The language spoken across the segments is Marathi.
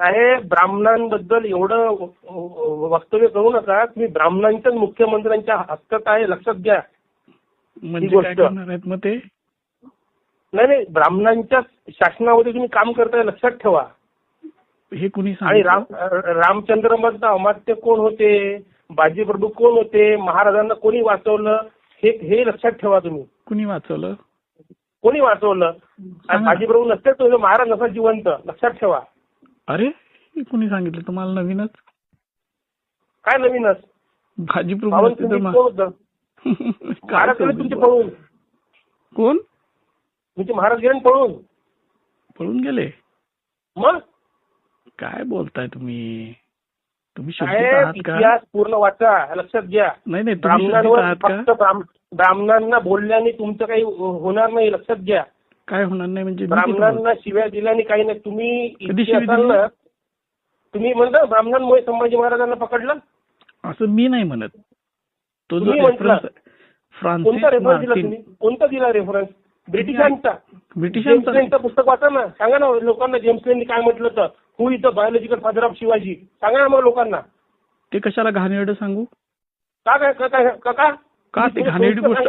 साहेब ब्राह्मणांबद्दल एवढं वक्तव्य करू नका. तुम्ही ब्राह्मणांच्याच मुख्यमंत्र्यांच्या हक्कात आहे लक्षात घ्या. म्हणजे गोष्ट. मग ते? नाही नाही ब्राह्मणांच्या शासनामध्ये तुम्ही काम करताय लक्षात ठेवा. हे कुणी आणि राम रामचंद्र मधलं अमात्य कोण होते? बाजीप्रभू कोण होते? महाराजांना कोणी वाचवलं? हे हे लक्षात ठेवा तुम्ही. कुणी वाचवलं? कोणी वाचवलं. बाजीप्रभू नसते तो महाराज नसा जिवंत. लक्षात ठेवा. अरे हे कुणी सांगितलं? तुम्हाला नवीनच. काय नवीनच? भाजी? तुमचे पळून. कोण? तुमचे महाराज गेले पळून. पळून गेले? मग? काय बोलताय तुम्ही? तुम्ही इतिहास पूर्ण वाचा लक्षात घ्या. नाही नाही ब्राह्मणांवर फक्त ब्राह्मणांना बोलल्याने तुमचं काही होणार नाही लक्षात घ्या. काय होणार नाही म्हणजे? ब्राह्मणांना शिव्या दिल्याने काही नाही. तुम्ही असाल? ना तुम्ही म्हणता ब्राह्मणांमुळे संभाजी महाराजांना पकडलं? असं मी नाही म्हणत. तो जो. रेफरन्स कोणता रेफरन्स दिला तुम्ही? कोणता दिला रेफरन्स ब्रिटिशांचा. ब्रिटिशांचा. पुस्तक वाचा ना. सांगा ना लोकांना जेम्स लेननी काय म्हटलं तर who is the biological father of Shivaji? सांगा ना मग लोकांना. ते कशाला घाणेरडं सांगू? का काय का काय का? ते घाणेरडी गोष्ट?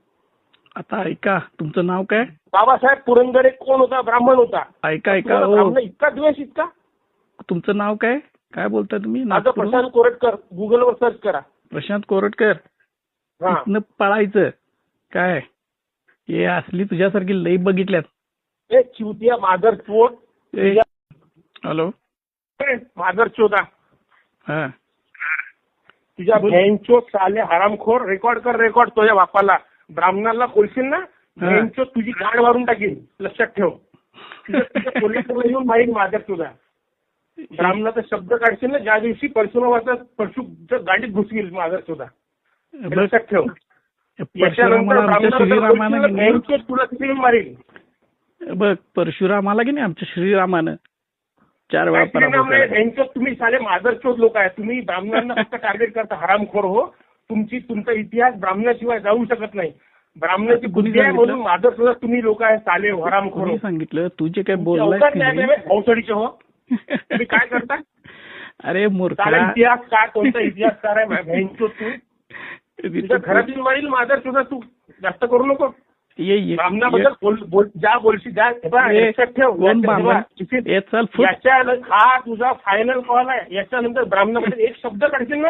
आता ऐका तुमचं नाव काय? बाबासाहेब पुरंदरे कोण होता? ब्राह्मण होता. ऐका ऐका तुम्हाला हो. ब्राह्मण इतका द्वेष इतका? तुमचं नाव काय? काय बोलताय तुम्ही? माझं नागपूरहून? प्रशांत कोरटकर. गुगलवर सर्च करा. प्रशांत कोरटकर? हा. इथनं पळायचं. काय? हे असली तुझ्यासारखी लई बघितल्यात. ए चिवतिया मादर चोट ए, हॅलो. मादर चोदा हा. तुझ्या बोल. भ्यांचोत साले हरामखोर. रेकॉर्ड कर रेकॉर्ड तुझ्या बापाला. ब्राह्मणाला बोलशील ना. भ्यांचोत तुझी गाड मारून टाकील लक्षात ठेव. कोल्हापूरला येऊन माहीत मादर तुझा. ब्राह्मणाचा शब्द काढशील ना ज्या दिवशी परशुरामाचा परशु गाडीत घुसतील मादर तुझा. बघ लक्षात ठेव. तुला तिथे मारेल बघ परशुरामाला की नाही? आमच्या श्रीरामानं. चार वेळा. यांच्यात तुम्ही साले मादरचोद लोक आहे तुम्ही ब्राह्मणांना फक्त टार्गेट करता हरामखोर हो. तुमची तुमचा इतिहास ब्राह्मणाशिवाय जाऊ शकत नाही. ब्राह्मणाची बुद्धी आहे सांगितलं? म्हणून मादरचोद तुम्ही लोक आहे साले कोणी हो. सांगितलं. तू जे काय भोसडीचे हो. तुम्ही काय करता? अरे इतिहास काय कोणता इतिहासकार आहे? तुझ्या घरात येऊन मारील मादरचोद तू. जास्त करू नको. ब्राह्मणाबद्दल ज्या बोलशी हा तुझा फायनल कॉल आहे. याच्यानंतर ब्राह्मणामध्ये एक शब्द काढशील ना?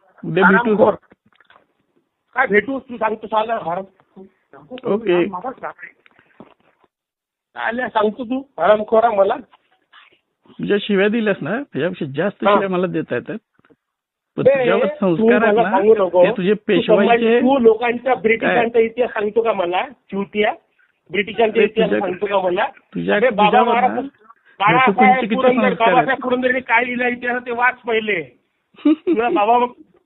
उद्या भेटू. काय भेटू? तू सांगतो साला हराम ओके. आल्या सांगतो तू. हरामखोरा मला. तुझ्या शिव्या दिल्यास ना त्याच्यापेक्षा जास्त हा. शिव्या मला देता येतात. पण तुझ्यावर तू संस्कार आहेत मला सांगू नको. ना ते तुझे तू पेशवाईचे संभाजी- तू लोकांच्या ब्रिटिशांचा इतिहास सांगतो का मला? चिवटिया. ब्रिटिशांचा इतिहास तुझ्या- सांगतो का मला? तुझ्या- अरे बाबा तुझ्यावर महाराज बाळासाहेब लोकशाहीचे किती पुरंदर संस्कार आहेत. बाबासाहेब पुरंदरेने काय लिहिलं इतिहास ते वाच पहिले. तुला बाबा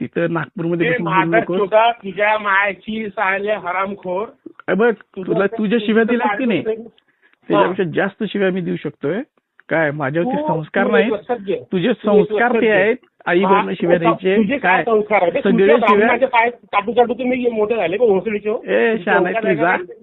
तिथं नागपूरमध्ये तुझ्या मायाची साल्या हरामखोर. बघ तुला तुझ्या शिव्या दिल्यात की नाही. त्याच्यापेक्षा जास्त शिव्या मी देऊ शकतोय. काय माझ्यावरती संस्कार नाही. तुझे संस्कार ते. आहेत. आई वडिलांना शिव्या द्यायचे. काय सगळे शिव्या तुम्ही मोठे झाले हो? ए शान आहे तुझा?